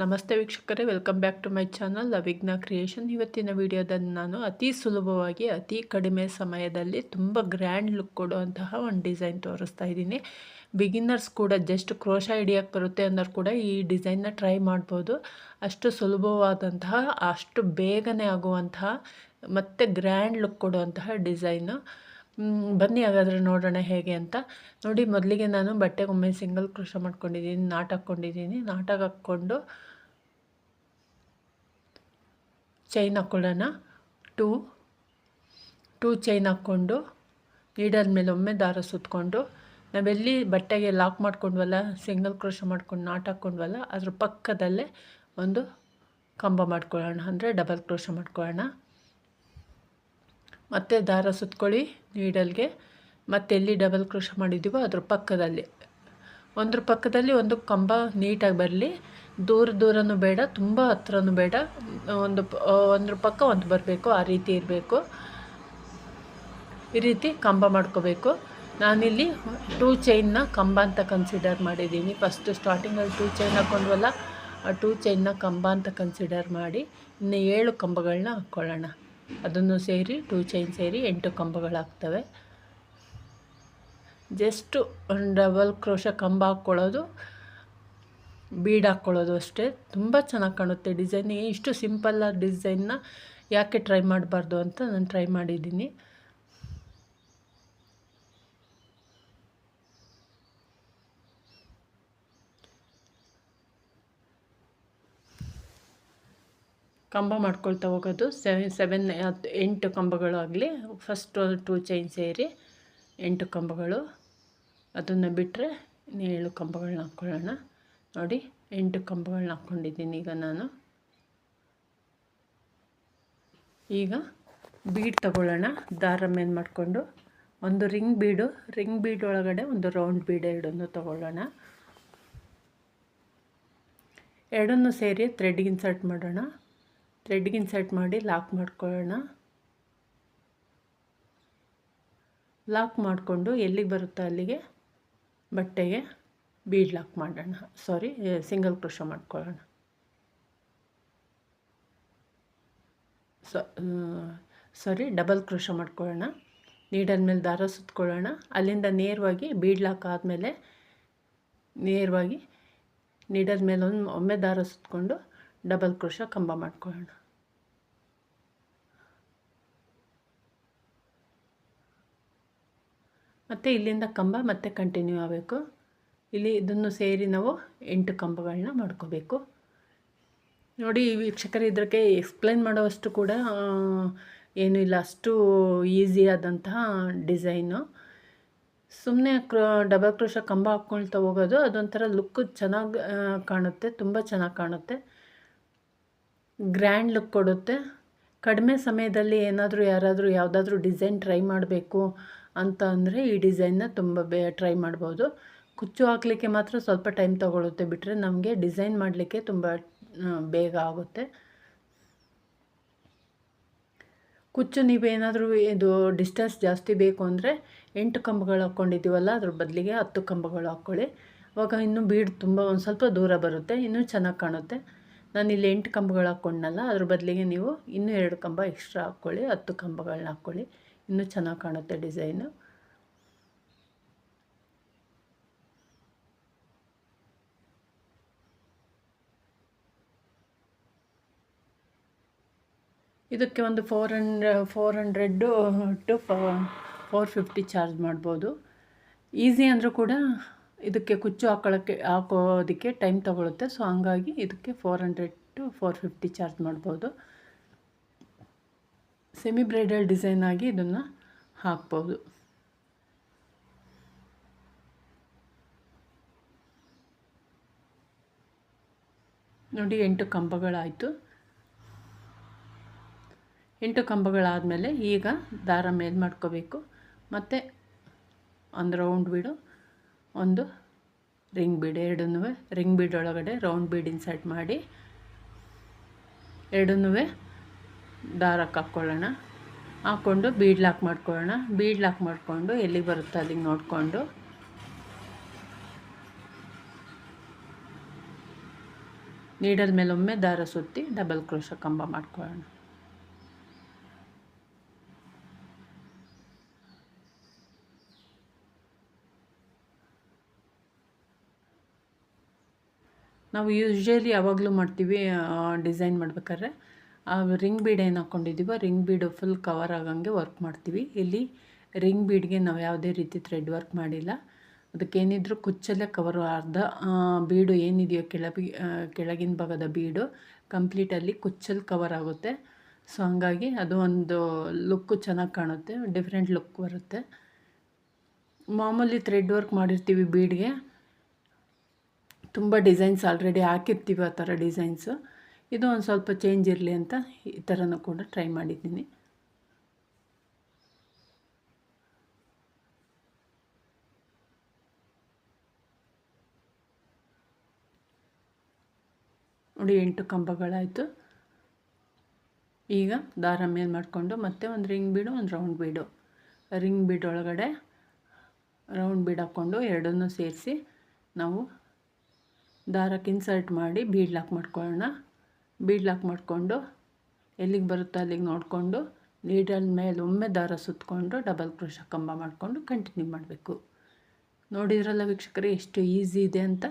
ನಮಸ್ತೆ ವೀಕ್ಷಕರೇ, welcome back to my channel Avighna creation. ಇವತ್ತಿನ ವಿಡಿಯೋದಲ್ಲಿ ನಾನು ಅತಿ ಸುಲಭವಾಗಿ, ಅತಿ ಕಡಿಮೆ ಸಮಯದಲ್ಲಿ ತುಂಬ ಗ್ರ್ಯಾಂಡ್ ಲುಕ್ ಕೊಡುವಂತಹ ಒಂದು ಡಿಸೈನ್ ತೋರಿಸ್ತಾ ಇದ್ದೀನಿ. ಬಿಗಿನರ್ಸ್ ಕೂಡ ಜಸ್ಟ್ ಕ್ರೋಶ ಹಿಡಿಯೋಕ್ಕೆ ಬರುತ್ತೆ ಅಂದರೂ ಕೂಡ ಈ ಡಿಸೈನ್ನ ಟ್ರೈ ಮಾಡ್ಬೋದು. ಅಷ್ಟು ಸುಲಭವಾದಂತಹ, ಅಷ್ಟು ಬೇಗನೆ ಆಗುವಂತಹ, ಮತ್ತು ಗ್ರ್ಯಾಂಡ್ ಲುಕ್ ಕೊಡುವಂತಹ ಡಿಸೈನು. ಬನ್ನಿ ಹಾಗಾದರೆ ನೋಡೋಣ ಹೇಗೆ ಅಂತ. ನೋಡಿ, ಮೊದಲಿಗೆ ನಾನು ಬಟ್ಟೆಗೊಮ್ಮೆ ಸಿಂಗಲ್ ಕ್ರೋಶ ಮಾಡ್ಕೊಂಡಿದ್ದೀನಿ, ನಾಟ್ ಹಾಕ್ಕೊಂಡಿದ್ದೀನಿ. ನಾಟಾಗಿ ಹಾಕ್ಕೊಂಡು ಚೈನ್ ಹಾಕ್ಕೊಳ್ಳೋಣ ಟೂ ಟೂ ಚೈನ್ ಹಾಕ್ಕೊಂಡು ನೀಡಲ್ ಮೇಲೆ ಒಮ್ಮೆ ದಾರ ಸುತ್ತಕೊಂಡು ನಾವೆಲ್ಲಿ ಬಟ್ಟೆಗೆ ಲಾಕ್ ಮಾಡ್ಕೊಂಡ್ವಲ್ಲ ಸಿಂಗಲ್ ಕ್ರೋಶ ಮಾಡ್ಕೊಂಡು ನಾಟ್ ಹಾಕ್ಕೊಂಡ್ವಲ್ಲ, ಅದ್ರ ಪಕ್ಕದಲ್ಲೇ ಒಂದು ಕಂಬ ಮಾಡ್ಕೊಳ್ಳೋಣ, ಅಂದರೆ ಡಬಲ್ ಕ್ರೋಶ ಮಾಡ್ಕೊಳ್ಳೋಣ. ಮತ್ತು ದಾರ ಸುತ್ಕೊಳ್ಳಿ ನೀಡಲ್ಗೆ ಮತ್ತೆ ಎಲ್ಲಿ ಡಬಲ್ ಕ್ರೋಶ ಮಾಡಿದ್ದೀವೋ ಅದ್ರ ಪಕ್ಕದಲ್ಲಿ. ಒಂದ್ರ ಪಕ್ಕದಲ್ಲಿ ಒಂದು ಕಂಬ ನೀಟಾಗಿ ಬರಲಿ. ದೂರ ದೂರನೂ ಬೇಡ, ತುಂಬ ಹತ್ರನೂ ಬೇಡ. ಒಂದು ಒಂದ್ರ ಪಕ್ಕ ಒಂದು ಬರಬೇಕು, ಆ ರೀತಿ ಇರಬೇಕು. ಈ ರೀತಿ ಕಂಬ ಮಾಡ್ಕೋಬೇಕು. ನಾನಿಲ್ಲಿ ಟೂ ಚೈನ್ನ ಕಂಬ ಅಂತ ಕನ್ಸಿಡರ್ ಮಾಡಿದ್ದೀನಿ. ಫಸ್ಟ್ ಸ್ಟಾರ್ಟಿಂಗಲ್ಲಿ ಟೂ ಚೈನ್ ಹಾಕ್ಕೊಂಡ್ವಲ್ಲ ಆ ಟೂ ಚೈನ್ನ ಕಂಬ ಅಂತ ಕನ್ಸಿಡರ್ ಮಾಡಿ, ಇನ್ನು ಏಳು ಕಂಬಗಳನ್ನ ಹಾಕ್ಕೊಳ್ಳೋಣ ಅದನ್ನು ಸೇರಿ, ಟೂ ಚೈನ್ ಸೇರಿ ಎಂಟು ಕಂಬಗಳಾಗ್ತವೆ ಜಸ್ಟು ಡಬಲ್ ಕ್ರೋಶ ಕಂಬ ಹಾಕ್ಕೊಳ್ಳೋದು ಬೀಡ್ ಹಾಕ್ಕೊಳ್ಳೋದು ಅಷ್ಟೇ. ತುಂಬ ಚೆನ್ನಾಗಿ ಕಾಣುತ್ತೆ ಡಿಸೈನ್. ಇಷ್ಟು ಸಿಂಪಲ್ಲಾದ ಡಿಸೈನ್ನ ಯಾಕೆ ಟ್ರೈ ಮಾಡಬಾರ್ದು ಅಂತ ನಾನು ಟ್ರೈ ಮಾಡಿದ್ದೀನಿ. ಕಂಬ ಮಾಡ್ಕೊಳ್ತಾ ಹೋಗೋದು. ಸೆವೆನ್ ಸೆವೆನ್ ಎಂಟು ಕಂಬಗಳು ಆಗಲಿ. ಫಸ್ಟ್ ಟೂ ಚೈನ್ ಸೇರಿ ಎಂಟು ಕಂಬಗಳು. ಅದನ್ನು ಬಿಟ್ಟರೆ ಏಳು ಕಂಬಗಳನ್ನ ಹಾಕ್ಕೊಳ್ಳೋಣ. ನೋಡಿ, ಎಂಟು ಕಂಬಗಳನ್ನ ಹಾಕ್ಕೊಂಡಿದ್ದೀನಿ ಈಗ ನಾನು. ಈಗ ಬೀಡ್ ತಗೊಳ್ಳೋಣ. ದಾರ ಮೇಲೆ ಮಾಡಿಕೊಂಡು, ಒಂದು ರಿಂಗ್ ಬೀಡು, ರಿಂಗ್ ಬೀಡ್ ಒಳಗಡೆ ಒಂದು ರೌಂಡ್ ಬೀಡ್ ಎರಡನ್ನು ತಗೊಳ್ಳೋಣ. ಎರಡನ್ನು ಸೇರಿ ಥ್ರೆಡ್ಗೆ ಇನ್ಸರ್ಟ್ ಮಾಡೋಣ. ಥ್ರೆಡ್ಗೆ ಇನ್ಸರ್ಟ್ ಮಾಡಿ ಲಾಕ್ ಮಾಡ್ಕೊಳ್ಳೋಣ. ಲಾಕ್ ಮಾಡಿಕೊಂಡು ಎಲ್ಲಿಗೆ ಬರುತ್ತೋ ಅಲ್ಲಿಗೆ ಬಟ್ಟೆಗೆ. ಬೀಡ್ ಲಾಕ್ ಮಾಡೋಣ. ಸಾರಿ, ಸಿಂಗಲ್ ಕ್ರೋಶ ಮಾಡ್ಕೊಳ್ಳೋಣ. ಸಾರಿ, ಡಬಲ್ ಕ್ರೋಶ ಮಾಡ್ಕೊಳ್ಳೋಣ. ನೀಡಲ್ ಮೇಲೆ ದಾರ ಸುತ್ಕೊಳ್ಳೋಣ. ಅಲ್ಲಿಂದ ನೇರವಾಗಿ ಬೀಡ್ ಲಾಕ್ ಆದಮೇಲೆ ನೇರವಾಗಿ ನೀಡಲ್ ಮೇಲೆ ಒಂದು ಒಮ್ಮೆ ದಾರ ಸುತ್ತಕೊಂಡು ಡಬಲ್ ಕ್ರೋಶ ಕಂಬ ಮಾಡ್ಕೊಳ್ಳೋಣ. ಮತ್ತು ಇಲ್ಲಿಂದ ಕಂಬ ಮತ್ತೆ ಕಂಟಿನ್ಯೂ ಆಗಬೇಕು. ಇಲ್ಲಿ ಇದನ್ನು ಸೇರಿ ನಾವು ಎಂಟು ಕಂಬಗಳನ್ನ ಮಾಡ್ಕೋಬೇಕು. ನೋಡಿ, ವೀಕ್ಷಕರು ಇದಕ್ಕೆ ಎಕ್ಸ್ಪ್ಲೈನ್ ಮಾಡೋವಷ್ಟು ಕೂಡ ಏನೂ ಇಲ್ಲ, ಅಷ್ಟು ಈಸಿ ಆದಂತಹ ಡಿಸೈನು ಸುಮ್ಮನೆ ಕ್ರ ಡಬಲ್ ಕ್ರೋಶ ಕಂಬ ಹಾಕ್ಕೊಳ್ತಾ ಹೋಗೋದು, ಅದೊಂಥರ ಲುಕ್ ಚೆನ್ನಾಗಿ ಕಾಣುತ್ತೆ, ತುಂಬ ಚೆನ್ನಾಗಿ ಕಾಣುತ್ತೆ. ಗ್ರ್ಯಾಂಡ್ ಲುಕ್ ಕೊಡುತ್ತೆ. ಕಡಿಮೆ ಸಮಯದಲ್ಲಿ ಏನಾದರೂ ಯಾರಾದರೂ ಯಾವುದಾದ್ರೂ ಡಿಸೈನ್ ಟ್ರೈ ಮಾಡಬೇಕು ಅಂತ ಅಂದರೆ ಈ ಡಿಸೈನ್ನ ತುಂಬ ಬೇ ಟ್ರೈ ಮಾಡ್ಬೋದು. ಕುಚ್ಚು ಹಾಕಲಿಕ್ಕೆ ಮಾತ್ರ ಸ್ವಲ್ಪ ಟೈಮ್ ತೊಗೊಳುತ್ತೆ. ಬಿಟ್ಟರೆ ನಮಗೆ ಡಿಸೈನ್ ಮಾಡಲಿಕ್ಕೆ ತುಂಬ ಬೇಗ ಆಗುತ್ತೆ. ಕುಚ್ಚು ನೀವೇನಾದರೂ ಇದು ಡಿಸ್ಟೆನ್ಸ್ ಜಾಸ್ತಿ ಬೇಕು ಅಂದರೆ ಎಂಟು ಕಂಬಗಳು ಹಾಕ್ಕೊಂಡಿದ್ದೀವಲ್ಲ ಅದ್ರ ಬದಲಿಗೆ ಹತ್ತು ಕಂಬಗಳು ಹಾಕ್ಕೊಳ್ಳಿ ಅವಾಗ ಇನ್ನೂ ಬೀಡ್ ತುಂಬ ಒಂದು ಸ್ವಲ್ಪ ದೂರ ಬರುತ್ತೆ, ಇನ್ನೂ ಚೆನ್ನಾಗಿ ಕಾಣುತ್ತೆ. ನಾನು ಇಲ್ಲಿ ಎಂಟು ಕಂಬಗಳು ಹಾಕ್ಕೊಂಡನಲ್ಲ ಅದ್ರ ಬದಲಿಗೆ ನೀವು ಇನ್ನೂ ಎರಡು ಕಂಬ ಎಕ್ಸ್ಟ್ರಾ ಹಾಕ್ಕೊಳ್ಳಿ ಹತ್ತು ಕಂಬಗಳನ್ನ ಹಾಕ್ಕೊಳ್ಳಿ ಇನ್ನೂ ಚೆನ್ನಾಗಿ ಕಾಣುತ್ತೆ ಡಿಸೈನು ಇದಕ್ಕೆ ಒಂದು four hundred four hundred to four fifty charge ಮಾಡ್ಬೋದು. ಈಸಿ ಅಂದರೂ ಕೂಡ ಇದಕ್ಕೆ ಕುಚ್ಚು ಹಾಕೊಳ್ಳೋಕ್ಕೆ ಹಾಕೋದಕ್ಕೆ ಟೈಮ್ ತೊಗೊಳುತ್ತೆ. ಸೊ ಹಂಗಾಗಿ ಇದಕ್ಕೆ four hundred to four fifty charge ಮಾಡ್ಬೋದು. ಸೆಮಿ ಬ್ರೈಡಲ್ ಡಿಸೈನ್ ಆಗಿ ಇದನ್ನು ಹಾಕ್ಬೋದು. ನೋಡಿ, ಎಂಟು ಕಂಬಗಳಾಯಿತು. ಎಂಟು ಕಂಬಗಳಾದಮೇಲೆ ಈಗ ದಾರ ಮೇಲೆ ಮಾಡ್ಕೋಬೇಕು? ಮತ್ತು ಒಂದು ರೌಂಡ್ ಬೀಡು. ಒಂದು ರಿಂಗ್ ಬೀಡ್ ಎರಡನ್ನೂ ರಿಂಗ್ ಬೀಡ್ ಒಳಗಡೆ ರೌಂಡ್ ಬೀಡ್ ಇನ್ಸರ್ಟ್ ಮಾಡಿ. ಎರಡನ್ನೂ ದಾರಕ್ಕೆ ಹಾಕ್ಕೊಳ್ಳೋಣ ಹಾಕ್ಕೊಂಡು ಬೀಡ್ ಲಾಕ್ ಮಾಡ್ಕೊಳ್ಳೋಣ. ಬೀಡ್ ಲಾಕ್ ಮಾಡಿಕೊಂಡು ಎಲ್ಲಿಗೆ ಬರುತ್ತೆ ಅಲ್ಲಿಗೆ ನೋಡಿಕೊಂಡು. ನೀಡಲ್ ಮೇಲೊಮ್ಮೆ ದಾರ ಸುತ್ತಿ ಡಬಲ್ ಕ್ರೋಶ ಕಂಬ ಮಾಡ್ಕೊಳ್ಳೋಣ. ನಾವು ಯೂಶ್ವಲಿ ಯಾವಾಗಲೂ ಮಾಡ್ತೀವಿ ಡಿಸೈನ್ ಮಾಡ್ಬೇಕಾದ್ರೆ. ಆ ರಿಂಗ್ ಬೀಡ್ ಏನು ಹಾಕ್ಕೊಂಡಿದ್ದೀವೋ ರಿಂಗ್ ಬೀಡು ಫುಲ್ ಕವರ್ ಆಗೋಂಗೆ ವರ್ಕ್ ಮಾಡ್ತೀವಿ. ಇಲ್ಲಿ ರಿಂಗ್ ಬೀಡ್ಗೆ ನಾವು ಯಾವುದೇ ರೀತಿ ಥ್ರೆಡ್ ವರ್ಕ್ ಮಾಡಿಲ್ಲ. ಅದಕ್ಕೇನಿದ್ರು ಕುಚ್ಚಲ್ಲೇ ಕವರು ಅರ್ಧ ಬೀಡು ಏನಿದೆಯೋ ಕೆಳಬಿ ಕೆಳಗಿನ ಭಾಗದ ಬೀಡು ಕಂಪ್ಲೀಟಲ್ಲಿ ಕುಚ್ಚಲ್ಲಿ ಕವರ್ ಆಗುತ್ತೆ. ಸೊ ಹಂಗಾಗಿ ಅದು ಒಂದು ಲುಕ್ಕು ಚೆನ್ನಾಗಿ ಕಾಣುತ್ತೆ ಡಿಫ್ರೆಂಟ್ ಲುಕ್ ಬರುತ್ತೆ. ಮಾಮೂಲಿ ಥ್ರೆಡ್ ವರ್ಕ್ ಮಾಡಿರ್ತೀವಿ ಬೀಡ್ಗೆ ತುಂಬ ಡಿಸೈನ್ಸ್ ಆಲ್ರೆಡಿ ಹಾಕಿರ್ತೀವಿ ಆ ಥರ ಡಿಸೈನ್ಸು. ಇದು ಒಂದು ಸ್ವಲ್ಪ ಚೇಂಜ್ ಇರಲಿ ಅಂತ ಈ ಥರನೂ ಕೂಡ ಟ್ರೈ ಮಾಡಿದ್ದೀನಿ. ನೋಡಿ, ಎಂಟು ಕಂಬಗಳಾಯಿತು. ಈಗ ದಾರ ಮೇಲೆ ಮಾಡಿಕೊಂಡು ಮತ್ತೆ ಒಂದು ರಿಂಗ್ ಬೀಡು, ಒಂದು ರೌಂಡ್ ಬೀಡು. ರಿಂಗ್ ಬೀಡ್ ಒಳಗಡೆ ರೌಂಡ್ ಬೀಡ್ ಹಾಕ್ಕೊಂಡು ಎರಡನ್ನೂ ಸೇರಿಸಿ ನಾವು ದಾರಕ್ಕೆ ಇನ್ಸರ್ಟ್ ಮಾಡಿ ಬೀಡ್ ಲಾಕ್ ಮಾಡ್ಕೊಳ್ಳೋಣ. ಬೀಡ್ ಲಾಕ್ ಮಾಡಿಕೊಂಡು ಎಲ್ಲಿಗೆ ಬರುತ್ತೋ ಅಲ್ಲಿಗೆ ನೋಡಿಕೊಂಡು ನೀಡಲ್ ಮೇಲೆ ಒಮ್ಮೆ ದಾರ ಸುತ್ತಕೊಂಡು ಡಬಲ್ ಕ್ರೋಶ ಕಂಬ ಮಾಡಿಕೊಂಡು ಕಂಟಿನ್ಯೂ ಮಾಡಬೇಕು. ನೋಡಿದ್ರಲ್ಲ ವೀಕ್ಷಕರೇ, ಎಷ್ಟು ಈಸಿ ಇದೆ ಅಂತ.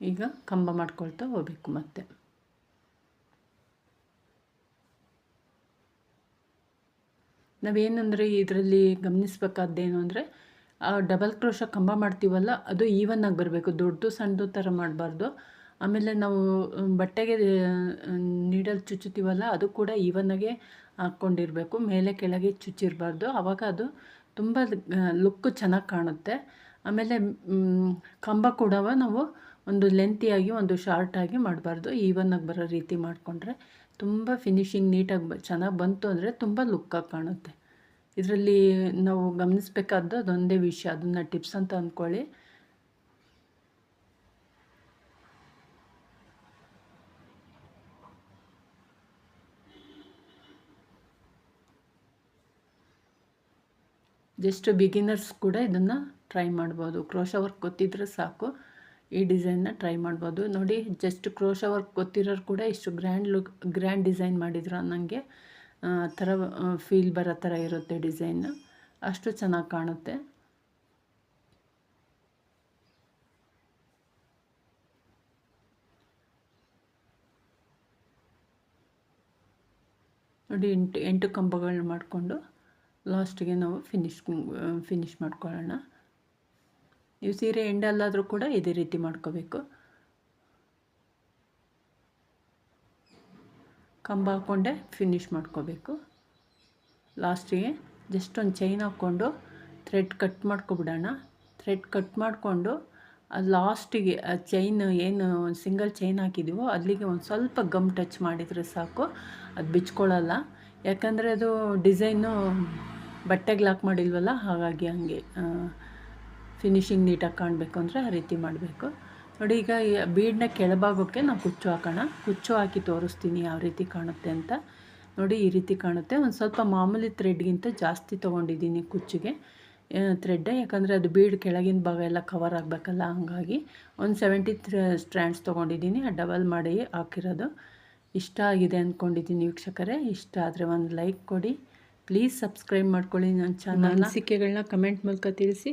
ಈಗ ಕಂಬ ಮಾಡ್ಕೊಳ್ತಾ ಹೋಗಬೇಕು ಮತ್ತೆ. ನಾವೇನಂದರೆ ಇದರಲ್ಲಿ ಗಮನಿಸ್ಬೇಕಾದ್ದೇನು ಅಂದರೆ ಡಬಲ್ ಕ್ರೋಶ ಕಂಬ ಮಾಡ್ತೀವಲ್ಲ, ಅದು ಈವನ್ ಆಗಿ ಬರಬೇಕು. ದೊಡ್ಡದು ಸಣ್ಣದು ಥರ ಮಾಡಬಾರ್ದು. ಆಮೇಲೆ ನಾವು ಬಟ್ಟೆಗೆ ನೀಡಲ್ ಚುಚ್ಚುತ್ತೀವಲ್ಲ, ಅದು ಕೂಡ ಈವನ್ನಾಗೆ ಹಾಕ್ಕೊಂಡಿರಬೇಕು. ಮೇಲೆ ಕೆಳಗೆ ಚುಚ್ಚಿರಬಾರ್ದು. ಆವಾಗ ಅದು ತುಂಬ ಲುಕ್ಕು ಚೆನ್ನಾಗಿ ಕಾಣುತ್ತೆ. ಆಮೇಲೆ ಕಂಬ ಕೂಡ ನಾವು ಒಂದು ಲೆಂತಿಯಾಗಿ ಒಂದು ಶಾರ್ಟಾಗಿ ಮಾಡಬಾರ್ದು. ಈವನ್ನಾಗಿ ಬರೋ ರೀತಿ ಮಾಡಿಕೊಂಡ್ರೆ ತುಂಬ ಫಿನಿಶಿಂಗ್ ನೀಟಾಗಿ ಚೆನ್ನಾಗಿ ಬಂತು ಅಂದರೆ ತುಂಬ ಲುಕ್ಕಾಗಿ ಕಾಣುತ್ತೆ. ಇದರಲ್ಲಿ ನಾವು ಗಮನಿಸಬೇಕಾದ್ದು ಅದೊಂದೇ ವಿಷಯ. ಅದನ್ನು ಟಿಪ್ಸ್ ಅಂತ ಅಂದ್ಕೊಳ್ಳಿ ಜಸ್ಟ್ ಬಿಗಿನರ್ಸ್ ಕೂಡ ಇದನ್ನು ಟ್ರೈ ಮಾಡ್ಬೋದು. ಕ್ರೋಶ ವರ್ಕ್ ಗೊತ್ತಿದ್ರೆ ಸಾಕು. ಈ ಡಿಸೈನ್ನ ಟ್ರೈ ಮಾಡ್ಬೋದು. ನೋಡಿ ಜಸ್ಟ್ ಕ್ರೋಶ ವರ್ಕ್ ಗೊತ್ತಿರೋರು ಕೂಡ ಇಷ್ಟು ಗ್ರ್ಯಾಂಡ್ ಲುಕ್ ಗ್ರ್ಯಾಂಡ್ ಡಿಸೈನ್ ಮಾಡಿದ್ರು ನನಗೆ ಥರ ಫೀಲ್ ಬರೋ ಥರ ಇರುತ್ತೆ ಡಿಸೈನ್. ಅಷ್ಟು ಚೆನ್ನಾಗಿ ಕಾಣುತ್ತೆ. ನೋಡಿ, ಎಂಟು ಎಂಟು ಕಂಬಗಳನ್ನ ಮಾಡಿಕೊಂಡು ಲಾಸ್ಟಿಗೆ ನಾವು ಫಿನಿಶ್ ಫಿನಿಶ್ ಮಾಡ್ಕೊಳ್ಳೋಣ. ನೀವು ಸೀರೆ ಎಂಡಲ್ಲಾದರೂ ಕೂಡ ಇದೇ ರೀತಿ ಮಾಡ್ಕೋಬೇಕು. ಕಂಬ ಹಾಕ್ಕೊಂಡೆ ಫಿನಿಶ್ ಮಾಡ್ಕೋಬೇಕು. ಲಾಸ್ಟಿಗೆ ಜಸ್ಟ್ ಒಂದು ಚೈನ್ ಹಾಕ್ಕೊಂಡು ಥ್ರೆಡ್ ಕಟ್ ಮಾಡ್ಕೊಬಿಡೋಣ. ಥ್ರೆಡ್ ಕಟ್ ಮಾಡಿಕೊಂಡು ಅದು ಲಾಸ್ಟಿಗೆ ಆ ಚೈನ್ ಏನು ಸಿಂಗಲ್ ಚೈನ್ ಹಾಕಿದ್ದೀವೋ ಅಲ್ಲಿಗೆ ಒಂದು ಸ್ವಲ್ಪ ಗಮ್ ಟಚ್ ಮಾಡಿದರೆ ಸಾಕು. ಅದು ಬಿಚ್ಕೊಳ್ಳಲ್ಲ. ಯಾಕಂದರೆ ಅದು ಡಿಸೈನು ಬಟ್ಟೆಗೆ ಲಾಕ್ ಮಾಡಿಲ್ವಲ್ಲ ಹಾಗಾಗಿ ಹಂಗೆ ಫಿನಿಶಿಂಗ್ ನೀಟಾಗಿ ಕಾಣಬೇಕು ಅಂದರೆ ಆ ರೀತಿ ಮಾಡಬೇಕು. ನೋಡಿ, ಈಗ ಬೀಡನ್ನ ಕೆಳಭಾಗಕ್ಕೆ ನಾವು ಕುಚ್ಚು ಹಾಕೋಣ. ಕುಚ್ಚು ಹಾಕಿ ತೋರಿಸ್ತೀನಿ ಯಾವ ರೀತಿ ಕಾಣುತ್ತೆ ಅಂತ. ನೋಡಿ, ಈ ರೀತಿ ಕಾಣುತ್ತೆ. ಒಂದು ಸ್ವಲ್ಪ ಮಾಮೂಲಿ ಥ್ರೆಡ್ಗಿಂತ ಜಾಸ್ತಿ ತೊಗೊಂಡಿದ್ದೀನಿ ಕುಚ್ಚಿಗೆ. ಥ್ರೆಡ್ ಯಾಕಂದರೆ ಅದು ಬೀಡ್ ಕೆಳಗಿನ ಭಾಗ ಎಲ್ಲ ಕವರ್ ಆಗಬೇಕಲ್ಲ, ಹಂಗಾಗಿ. ಒಂದು ಸೆವೆಂಟಿ ಸ್ಟ್ರ್ಯಾಂಡ್ಸ್ ತೊಗೊಂಡಿದ್ದೀನಿ. ಡಬಲ್ ಮಾಡಿ ಹಾಕಿರೋದು. ಇಷ್ಟ ಆಗಿದೆ ಅಂದ್ಕೊಂಡಿದ್ದೀನಿ ವೀಕ್ಷಕರೇ. ಇಷ್ಟ ಆದರೆ ಒಂದು ಲೈಕ್ ಕೊಡಿ. ಪ್ಲೀಸ್ ಸಬ್ಸ್ಕ್ರೈಬ್ ಮಾಡ್ಕೊಳ್ಳಿ ನನ್ನ ಚಾನಲ್ ಅನಿಸಿಕೆಗಳನ್ನ ಕಮೆಂಟ್ ಮೂಲಕ ತಿಳಿಸಿ.